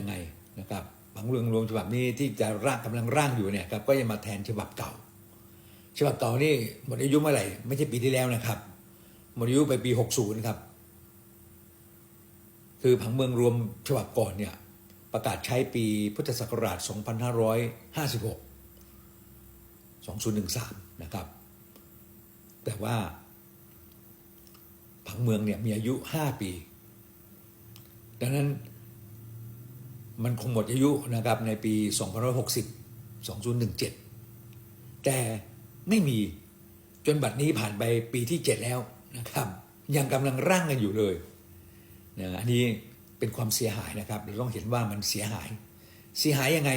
ยังไงนะครับผังเมืองรวมฉบับนี้ที่จะร่างกำลังร่างอยู่เนี่ยครับก็จะมาแทนฉบับเก่า ฉบับเก่านี่หมดอายุเมื่อไหร่ไม่ใช่ปีที่แล้วนะครับหมดอายุไปปี 60ครับคือผังเมืองรวมฉบับก่อนเนี่ยประกาศใช้ปีพุทธศักราช 2556 2013 นะครับ แต่ว่าผังเมืองเนี่ยมีอายุ 5 ปี ดังนั้น มันคงหมดอายุนะครับในปี 2560 2017 แต่ไม่มีจนบัดนี้ผ่านไปปีที่ 7 แล้วนะครับ ยังกำลังร่างกันอยู่เลยนะอันนี้เป็นความเสียหายนะครับเราต้องเห็นว่ามันเสียหาย เสียหายยังไง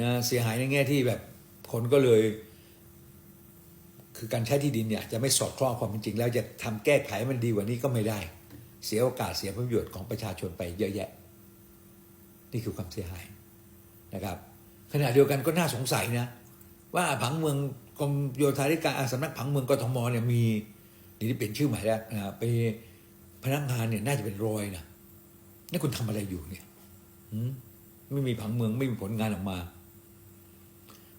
นะเสียหายในแง่ที่แบบคนก็เลย คือการใช้ที่ดินเนี่ยจะไม่สอดคล้องความเป็นจริง แล้วจะทำแก้ไขมันดีกว่านี้ก็ไม่ได้ เสียโอกาสเสียผลประโยชน์ของประชาชนไปเยอะแยะ นี่คือความเสียหายนะครับ ขณะเดียวกันก็น่าสงสัยนะว่าผังเมืองกรมโยธาธิการสำนักผังเมืองกทมเนี่ยมีนี่ที่เปลี่ยนชื่อใหม่แล้วนะไปพนักงานเนี่ยน่าจะเป็นรอยนะนี่คุณทำอะไรอยู่เนี่ยไม่มีผังเมืองไม่มีผลงานออกมา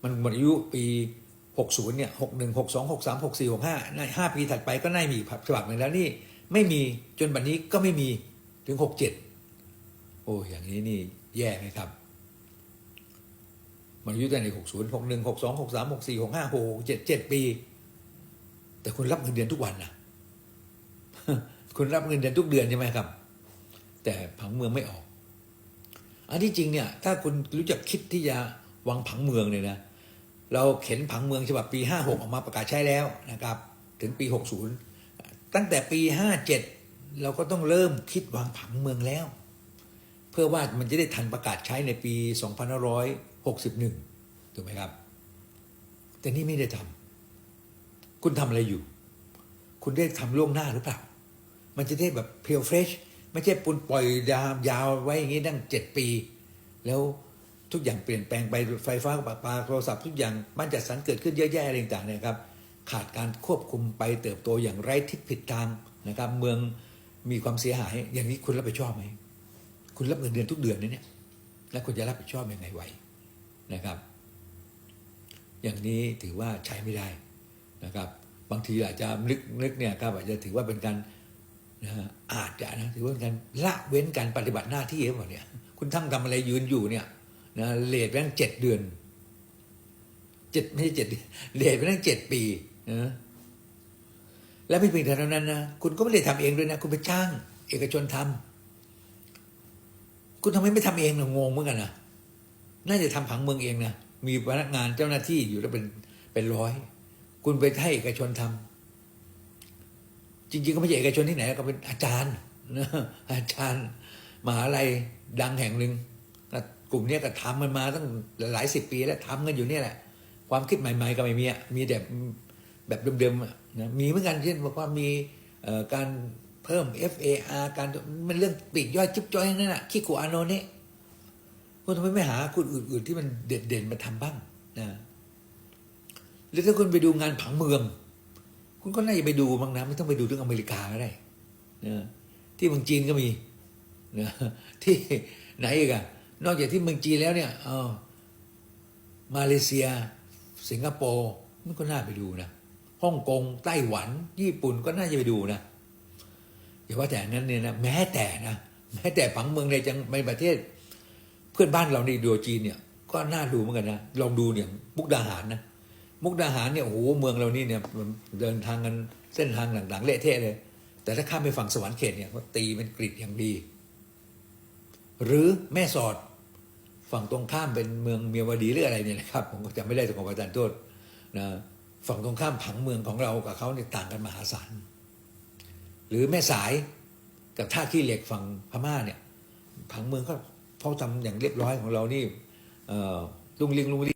มันหมดอายุปี60เนี่ย61 62 63 64 65น่าห้าปีถัดไปก็น่ามีอีกฉบับหนึ่งแล้วนี่ไม่มีจนบัดนี้ก็ไม่มีถึง 67 โอ้อย่างนี้นี่ แย่ไหมครับ มันอายุตั้งแต่60 61 62 63 64 65 67 7ปี แต่คุณรับเงินเดือนทุกวันนะคุณรับเงินเดือนทุกเดือนใช่ไหมครับ แต่ผังเมืองไม่ออก อันที่จริงเนี่ย ถ้าคุณรู้จักคิดที่จะวางผังเมืองเนี่ยนะ เราเข็นผังเมืองฉบับปี56ออกมาประกาศใช้แล้วนะครับ ถึงปี60ตั้งแต่ปี57เราก็ต้องเริ่มคิดวางผังเมืองแล้ว เพื่อว่ามันจะได้ทันประกาศใช้ในปี2561 ถูกไหมครับ แต่นี่ไม่ได้ทำคุณทำอะไรอยู่ คุณได้ทำล่วงหน้าหรือเปล่า มันจะได้แบบเพียวเฟรชไม่ใช่ปุนปล่อยยาวยาวไว้อย่างนี้ตั้งเจ็ดปี แล้วทุกอย่างเปลี่ยนแปลงไปไฟฟ้าปาปาโทรศัพท์ทุกอย่างบ้านจัดสรรเกิดขึ้นเยอะแยะอะไรต่างๆเนะครับ ขาดการควบคุมไปเติบโตอย่างไร้ทิศผิดทางนะครับ เมืองมีความเสียหาย อย่างนี้คุณรับผิดชอบไหม คุณรับเงินเดือนทุกเดือนนะเนี่ย แล้วคุณจะรับผิดชอบยังไงไหวนะครับ อย่างนี้ถือว่าใช้ไม่ได้นะครับ บางทีอาจจะนึกนึกเนี่ยครับอาจจะถือว่าเป็นการนะอาจจะนะถือว่าเป็นการละเว้นการปฏิบัติหน้าที่หรือเปล่าเนี่ย คุณทั้งทำอะไรยืนอยู่เนี่ยนะเลทไปตั้งเจ็ดเดือนเจ็ดไม่ใช่เจ็ดเลทไปตั้งเจ็ดปีนะและไม่เพียงเท่านั้นนะคุณก็ไม่ได้ทำเองด้วยนะ คุณไปจ้าง เอกชนทำ คุณทำไมไม่ทำเองนะงงเหมือนกันนะน่าจะทำผังเมืองเองนะมีพนักงานเจ้าหน้าที่อยู่แล้วเป็นเป็นร้อย คุณไปให้เอกชนทำจริง ๆ ก็ไม่ใช่เอกชนที่ไหนก็เป็นอาจารย์นะอาจารย์มหาลัยดังแห่งหนึ่งกลุ่มนี้ก็ทำมันมาตั้งหลายสิบปีแล้วทำกันอยู่เนี่ยแหละ ความคิดใหม่ ๆ ก็ไม่มีมีแต่แบบเดิมๆนะมีเหมือนกันเช่นบอกว่ามีการ เพิ่ม FAR การมันเรื่องปีกย่อยจิ๊บจ้อยนั่นแหะคิกุอาโนเนะคุณทำไมไม่หาคุณอื่นๆที่มันเด่นๆมาทำบ้างนะหรือถ้าคุณไปดูงานผังเมือง คุณก็น่าจะไปดูบ้างนะไม่ต้องไปดูถึงอเมริกาก็ได้นะที่เมืองจีนก็มีนะที่ไหนอีกอะนอกจากที่เมืองจีนแล้วเนี่ยเออมาเลเซีย สิงคโปร์มันก็น่าไปดูนะฮ่องกงไต้หวัน ญี่ปุ่นก็น่าจะไปดูนะ อย่าว่าแต่นั้นเนี่ยนะแม้แต่นะแม้แต่ผังเมืองในจังในประเทศ เพื่อนบ้านเราในดัวจีนเนี่ย ก็น่าดูเหมือนกันนะลองดูเนี่ยมุกดาหารนะมุกดาหารเนี่ยโอ้โหเมืองเรานี่เนี่ยเดินทางกันเส้นทางหลังๆเละเทะเลย แต่ถ้าข้ามไปฝั่งสวรรค์เขตเนี่ยเขาตีเป็นกริดอย่างดี หรือแม่สอดฝั่งตรงข้ามเป็นเมืองเมียวดีหรืออะไรเนี่ยนะครับผมก็จำไม่ได้ของประธานโทษนะฝั่งตรงข้ามผังเมืองของเรากับเขาเนี่ยต่างกันมหาศาล หรือแม่สายกับท่าขี้เหล็กฝั่งพม่าเนี่ยผังเมืองก็เขาทำอย่างเรียบร้อยของเรานี่ลุงลิงลุงลิง